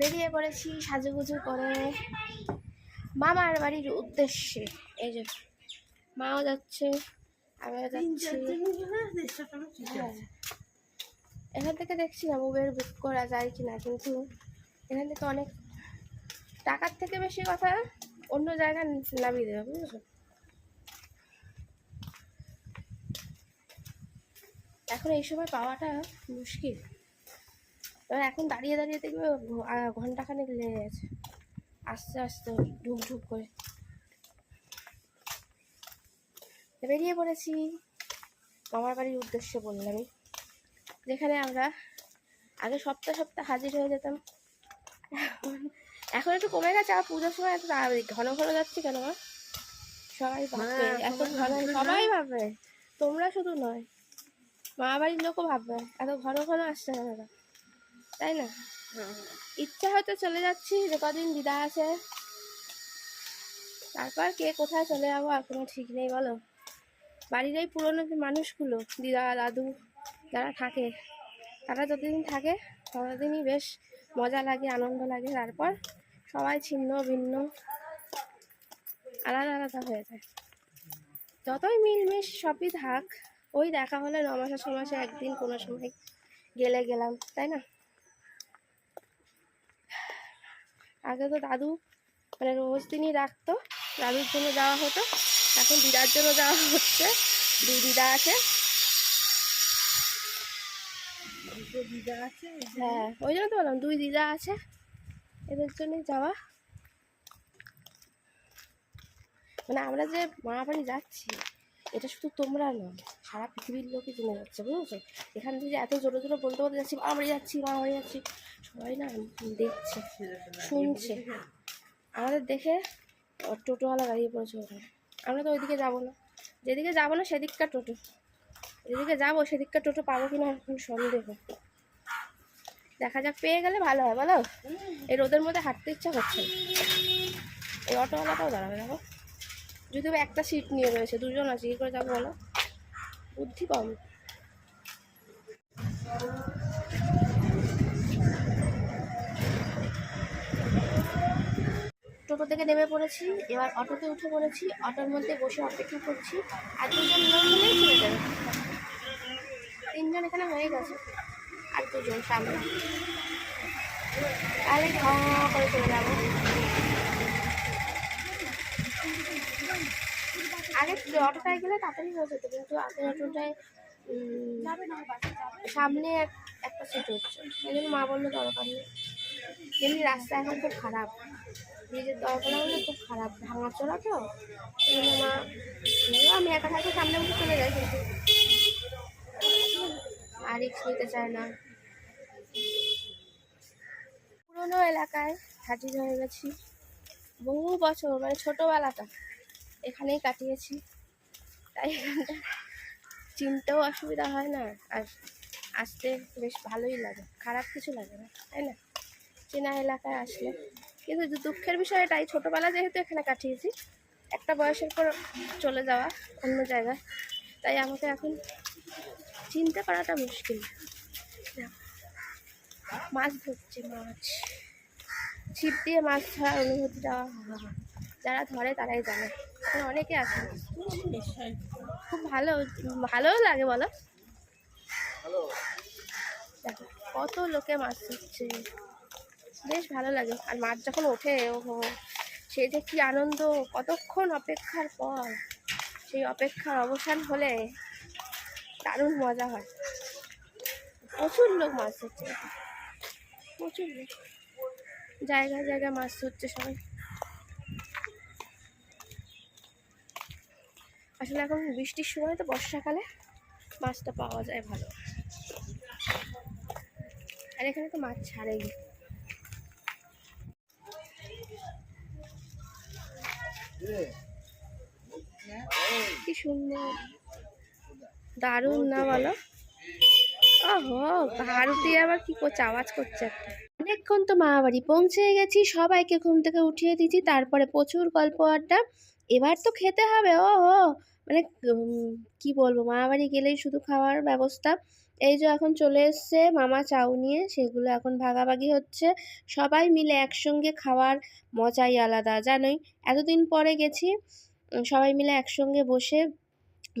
বেরিয়ে পড়েছি, সাজুগুজু করে। মামার বাড়ির উদ্দেশ্যে। এই যে, মাও যাচ্ছে, আমিও যাচ্ছি। হ্যাঁ। এখান থেকে দেখছিলাম উবের বুক করা যায় কিনা, কিন্তু এখান থেকে অনেক টাকার থেকে বেশি কথা অন্য জায়গায় নামিয়ে দেবে, বুঝেছ? এখন এই সময় পাওয়াটা মুশকিল। এবার এখন দাঁড়িয়ে দাঁড়িয়ে দেখবে ঘন্টাখানেক লেগে গেছে। আস্তে আস্তে ঢুক ঢুক করে। বেরিয়ে পড়েছি। মামার বাড়ির উদ্দেশ্যে বললামই যেখানে আমরা আগে সপ্তাহ সপ্তাহ হাজির হয়ে যেতাম। এখন- একটু কমে গেছে। আর পুজোর সময় এত তাড়াতাড়ি ঘন ঘন যাচ্ছি কেন মা? সবাই ভাববে হ্যাঁ, এত সবাই ঘন ভাববে, সবাই ভাববে। তোমরা শুধু নয় মা বাড়ির লোকও ভাববে। এত ঘন ঘন আসছে না দাদা। তাই না? ইচ্ছা হয়তো চলে যাচ্ছি যে কদিন দিদা আছে। তারপর কে কোথায় চলে যাব আর কোনো ঠিক নেই বলো? বাড়ির এই পুরোনো যে মানুষগুলো দিদা দাদু যারা থাকে তারা যতদিন থাকে ততদিনই বেশ মজা লাগে আনন্দ লাগে। তারপর সবাই ছিন্ন ভিন্ন আলাদা আলাদা হয়ে যায়। যতই মিলমিশ সবই থাক ওই দেখা হলে ন মাসে ছ মাসে একদিন কোনো সময় গেলে গেলাম তাই না? আগে তো দাদু মানে রোজ দিনই রাখতো। দাদুর জন্য যাওয়া হতো। এখন দিদার জন্য যাওয়া হচ্ছে। দুই দিদা আছে। দুটো দিদা আছে হ্যাঁ ওই জন্য তো বললাম দুই দিদা আছে। এদের জন্যই যাওয়া। মানে আমরা যে মামা বাড়ি যাচ্ছি এটা শুধু তোমরা নয় সারা পৃথিবীর লোকই জেনে যাচ্ছে, বুঝেছ? এখান থেকে এত জোরে জোরে বলতে বলতে যাচ্ছি বাড়ি যাচ্ছি মামা বাড়ি যাচ্ছি, সবাই না দেখছে, শুনছে। আমাদের দেখে টোটোওয়ালা দাঁড়িয়ে পড়েছে ওখানে। আমরা তো ওইদিকে যাব না। যেদিকে যাব না সেদিককার টোটো। যেদিকে যাব সেদিককার টোটো পাবো কিনা এখন সন্দেহ। দেখা যাক, পেয়ে গেলে ভালো হয়, বলো? এই রোদের মধ্যে হাঁটতে ইচ্ছা করছে এই অটোওয়ালাটাও দাঁড়াবে, দেখো। যদি একটা সিট নিয়ে রয়েছে, দুজন আছে, কী করে যাব বলো? বুদ্ধি কম। টোটো থেকে নেমে পড়েছি, এবার অটোতে উঠে পড়েছি, অটোর মধ্যে বসে অপেক্ষা করছি, আর দুজন চলে যাবে। তিনজন এখানে হয়ে গেছে, আর দুজন সামনে। তাহলে ঘ করে চলে যাব। আগে অটোটায় গেলে তাড়াতাড়ি হয়ে যেত, কিন্তু আগের অটোটায় সামনে এক, একটা সিট হচ্ছে। সেই জন্য মা বলল, দরকার নেই। এমনি রাস্তা এখন খুব খারাপ। নিজের ব্রিজের দরকারগুলো খুব খারাপ। ভাঙাচোরা তো। সেই মা আমি একা থাকি সামনে উঠে চলে যাই। কিন্তু আর রিক্স নিতে চায় না। পুরোনো এলাকায় হাজির হয়ে গেছি। বহু বছর মানে ছোটোবেলাটা। এখানেই কাটিয়েছি। তাই এখানটা চিনতেও অসুবিধা হয় না, আর আসতে বেশ ভালোই লাগে, খারাপ কিছু লাগে না, তাই না? চেনা এলাকায় আসলে। কিন্তু দুঃখের বিষয় এটাই, ছোটোবেলা যেহেতু এখানে কাটিয়েছি, একটা বয়সের পর চলে যাওয়া অন্য জায়গায়। তাই আমাকে এখন চিনতে পারাটা মুশকিল। মাছ ধরছে, মাছ। ছিপ দিয়ে মাছ ধরার অনুভূতিটা! যারা ধরে তারাই জানে। অনেকে আছে। খুব ভালো ভালোও লাগে বলো। দেখো কত লোকে মাছ ধরছে। বেশ ভালো লাগে। আর মাছ যখন ওঠে ওহো সে যে কি আনন্দ। কতক্ষণ অপেক্ষার পর সেই অপেক্ষার অবসান হলে দারুণ মজা হয়। প্রচুর লোক মাছ ধরছে। প্রচুর লোক। জায়গায় জায়গায় মাছ ধরছে সবাই। আসলে এখন বৃষ্টির সময় তো বর্ষাকালে মাছটা পাওয়া যায় ভালো। আর এখানে তো মাছ ছাড়েই। কি সুন্দর। দারুণ না বলো? ভারতী আবার কি করছে, আওয়াজ করছে অনেকক্ষণ তো মা বাড়ি পৌঁছে গেছি, সবাইকে ঘুম থেকে উঠিয়ে দিয়েছি, তারপরে প্রচুর গল্প আড্ডা। এবার তো খেতে হবে ও হো মানে কি বলব মা বাড়ি গেলেই শুধু খাওয়ার ব্যবস্থা। এই যে এখন চলে এসছে, মামা চাউ নিয়ে, সেগুলো এখন ভাগাভাগি হচ্ছে। সবাই মিলে একসঙ্গে খাওয়ার মজাই আলাদা, জানোই। এতদিন পরে গেছি সবাই মিলে একসঙ্গে বসে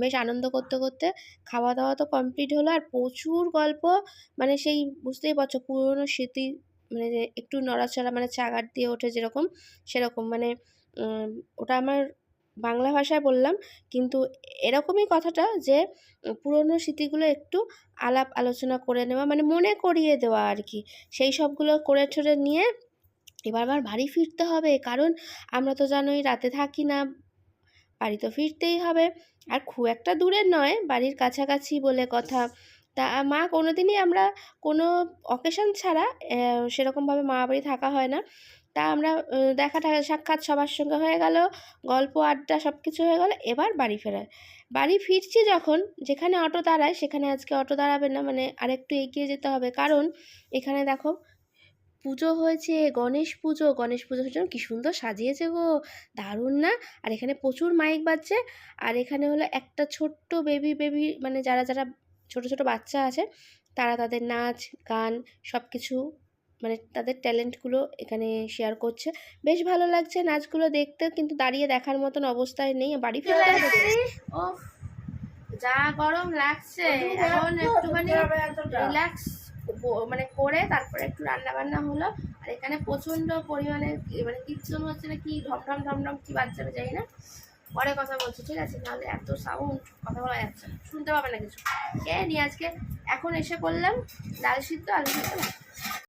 বেশ আনন্দ করতে করতে খাওয়া দাওয়া তো কমপ্লিট হলো। আর প্রচুর গল্প মানে সেই বুঝতেই পারছ, পুরনো স্মৃতি মানে একটু নড়াচড়া মানে চাগার দিয়ে ওঠে যেরকম, সেরকম। মানে ওটা আমার বাংলা ভাষায় বললাম, কিন্তু এরকমই কথাটা যে পুরনো স্মৃতিগুলো একটু আলাপ আলোচনা করে নেওয়া মানে মনে করিয়ে দেওয়া আর কি। সেই সবগুলো করে ঠরে নিয়ে এবার আবার বাড়ি ফিরতে হবে, কারণ আমরা তো জানোই রাতে থাকি না, বাড়ি তো ফিরতেই হবে। আর খুব একটা দূরের নয়, বাড়ির কাছাকাছি বলে কথা। তা মা কোনো দিনই আমরা কোনো অকেশন ছাড়া সেরকমভাবে মা বাড়ি থাকা হয় না। তা আমরা দেখা সাক্ষাৎ সবার সঙ্গে হয়ে গেল, গল্প, আড্ডা সব কিছু হয়ে গেল, এবার বাড়ি ফেরার। বাড়ি ফিরছি যখন, যেখানে অটো দাঁড়ায়, সেখানে আজকে অটো দাঁড়াবে না মানে আরেকটু এগিয়ে যেতে হবে। কারণ, এখানে দেখো, পুজো হয়েছে, গণেশ পুজো, গণেশ পুজোর জন্য কী সুন্দর সাজিয়েছে গো, দারুণ না? আর এখানে প্রচুর মাইক বাজছে, আর এখানে হলো একটা ছোট্ট বেবি বেবি মানে যারা যারা ছোট ছোট বাচ্চা আছে, তারা তাদের নাচ, গান সব কিছু মানে তাদের ট্যালেন্টগুলো এখানে শেয়ার করছে। বেশ ভালো লাগছে নাচগুলো দেখতে কিন্তু দাঁড়িয়ে দেখার মতন অবস্থায় নেই। বাড়ি ও যা গরম লাগছে। এখন একটুখানি রিল্যাক্স মানে করে তারপরে একটু রান্না বান্না হলো। আর এখানে প্রচণ্ড পরিমাণে মানে কীর্তন হচ্ছে না কি ঢমঢম ঢমঢম কি বাচ্চা জানি না। পরে কথা বলছি ঠিক আছে? নাহলে এত সাউন্ড কথা বলা যাচ্ছে না। শুনতে পাবে না কিছু। কে নিয়ে আজকে? এখন এসে করলাম ডাল সিদ্ধ আলু সিদ্ধ।